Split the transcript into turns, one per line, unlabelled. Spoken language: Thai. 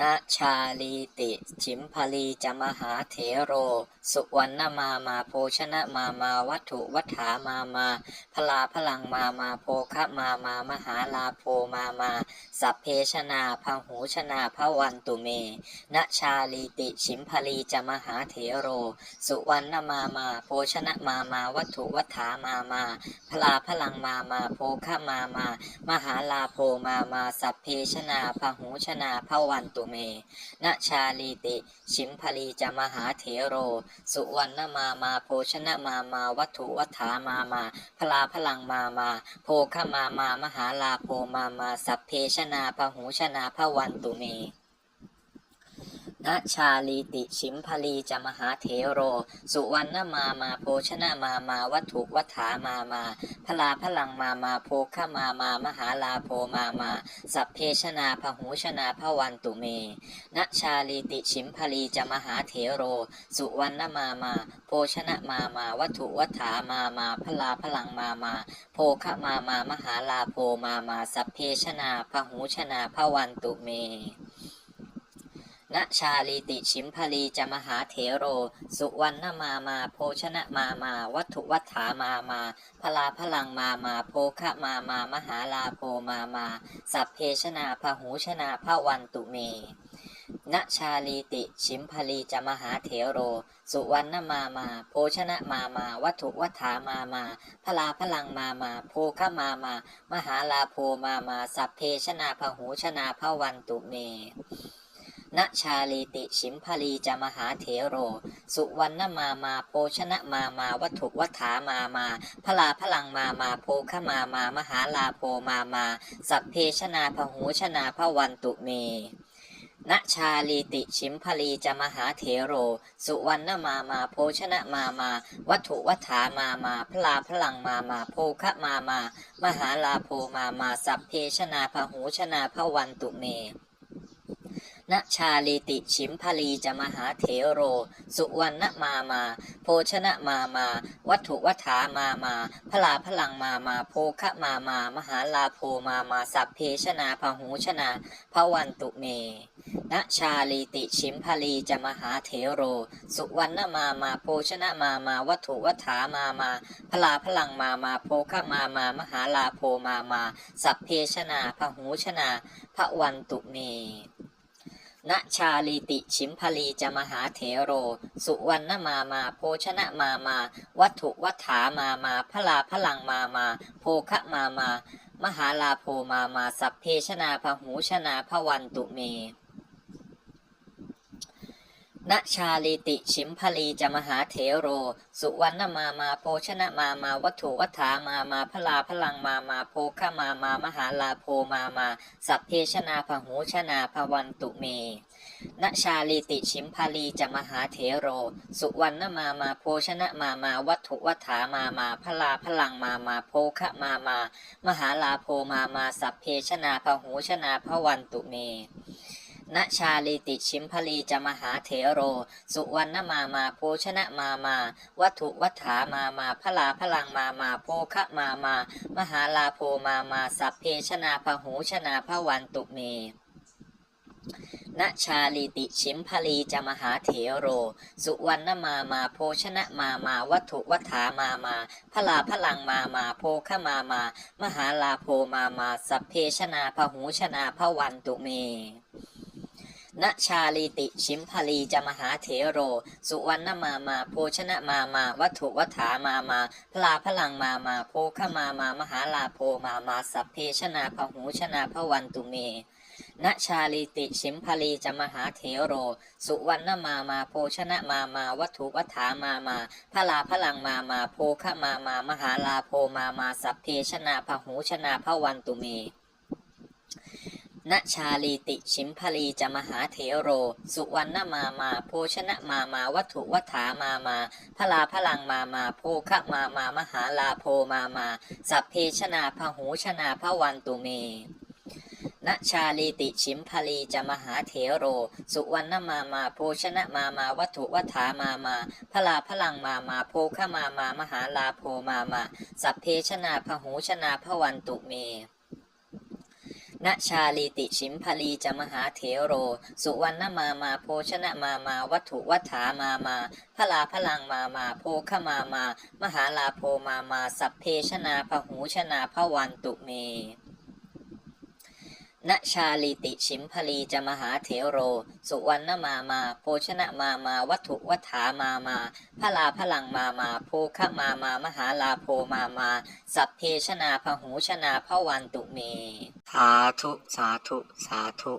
นะชาลีติชิมพลีจมหาเถโร สุวรรณมามาโภชนะมามาวัตถุวัฏฐามามาพลาพลังมามาโภคะมามามหาลาโภมามา สัพเพชนาพหูชนาพวันตุเมนะชาลีติชิมพลีจมหาเถโร สุวรรณมามาโภชนะมามาวัตถุวัฏฐามามาพลาพลังมามาโภคะมามา มหาลาโภมามา สัพเพชนาพหูชนาพวันตุเมนะชาลีติ ชิมพลีจะมหาเถโร สุวรรณมามาโภชนะมามาวัตถุวัฏามามา พลาพลังมามา โภคมามามหาลาโภมามา สัพเพชนาพหูชนาพวันตุเม นชาลีติชิมพลีจมหาเถโร สุวรรณมามาโภชนะมามาวัตถุวัฏฐามามา พลาพลังมามาโภคมามามหาลาโภมามา สัพเพชนาพหูชนาพวันตุเมนะชาลีติชิมพลีจมหาเถโร สุวรรณมามาโภชนะมามาวัตถุวัฏฐามามาพลาพลังมามา โภคมามามหาลาโภมามา สัพเพชนาพหูชนาพวันตุเม ณชาลีติชิมพลีจมหาเถโร สุวรรณมามาโภชนะมามา วัตถุวัฏฐามามา พลาพลังมามาโภคะมามามหาลาโภมามา สัพเพชนาพหูชนาพวันตุเมณชาลีติชิมพลีจะมหาเถโร สุวรรณมามา โภชนะมามา วัตถุวัฏฐามามา พลาพลังมามา โภคะมามา มหาลาโภมามา สัพเพชนาพหูชนาพวันตุเม ณชาลีติชิมพลีจมหาเถโร สุวรรณมามาโภชนะมามาวัตถุวัฏฐามามาพลาพลังมามาโภคมามามหาลาโภมามา สัพเพชนาพหูชนาพวันตุเมณชาลีติชิมพลีจะมหาเถโร สุวรรณมามาโภชนะมามา วัตถุวัฏฐามามาพลาพลังมามาโภคะมามา มหาลาโภมามา สัพเพชนาพหูชนาพวันตุเม ณชาลีติชิมพลีจะมหาเถโร สุวรรณมามา โภชนะมามา วัตถุวัฏฐามามา พลาพลังมามา โภคะมามา มหาลาโภมามา สัพเพชนาพหูชนาพวันตุเมณชาลีติชิมพลีจะมหาเถโร สุวรรณมามา โภชนะมามา วัตถุวัฏฐามามา พลาพลังมามา โภคะมามา มหาลาโภมามา สัพเพชนาพหูชนาพวันตุเม ณชาลีติชิมพลีจะมหาเถโร สุวรรณมามา โภชนะมามา วัตถุวัฏฐามามาพลาพลังมามา โภคะมามามหาลาโภมามา สัพเพชนาพหูชนาพวันตุเม ณชาลีติชิมพลีจะมหาเถโร สุวรรณมามาโภชนะมามาวัตถุวัฏฐามามาพลาพลังมามาโภคมามามหาลาโภมามาสัพเพชนาพหูชนาพวันตุเมณชาลีติชิมพาลีจะมหาเถโร สุวรรณมามาโภชนะมามาวัตถุวัฏฐามามาพลาพลังมามาโภคะมามา มหาลาโภมามาสัพเพชนาพหูชนาพวันตุเม ณชาลีติชิมพลีจะมหาเถโร สุวรรณมามาโภชนะมามา วัตถุวัฏฐามามาพลาพลังมามาโภคะมามา มหาลาโภมามา สัพเพชนาพหูชนาพวันตุเมณชาลีติชิมพลีจะมหาเถโร สุวรรณมามาโภชนะมามาวัตถุวัฏฐามามาพลาพลังมามาโภคะมามา มหาลาโภมามา สัพเพชนาพหูชนาพวันตุเม ณชาลีติชิมพลีจะมหาเถโร สุวรรณมามาโภชนะมามาวัตถุวัฏฐามามา พลาพลังมามาโภคมามามหาลาโภมามาสัพเพชนาพหูชนาพวันตุเมณชาลีติชิมพลีจะมหาเถโร สุวรรณมามาโภชนะมามาวัตถุวัฏฐามามาพลาพลังมามาโภคมามามหาลาโภมามาสัพเพชนาพหูชนาพวันตุเม ณชาลีติชิมพลีจะมหาเถโร สุวรรณมามา โภชนะมามา วัตถุวัฏฐามามา พลาพลังมามา โภคะมามามหาลาโพมามา สัพเพชนาพหูชนาพวันตุเมณชาลีติชิมพลีจะมหาเถโร สุวรรณมามา โภชนะมามา วัตถุวัฏฐามามา พลาพลังมามา โภคะมามามหาลาโพมามา สัพเพชนาพหูชนาพวันตุเม ณชาลีติชิมพลีจะมหาเถโร สุวรรณมามาโภชนะมามาวัตถุวัฏฐามามาพลาพลังมามาโภคมา มา มหาลาโพมามา สัพเพชนาพหูชนาพวันตุเม ณชาลีติชิมพลีจะมหาเถโร สุวรรณมามา โภชนะมามา วัตถุวัฏฐามามาพลาพลังมามาโภคมามามหาลาโพมามา สัพเพชนาพหูชนาพวันตุเม สาธุ สาธุ สาธุ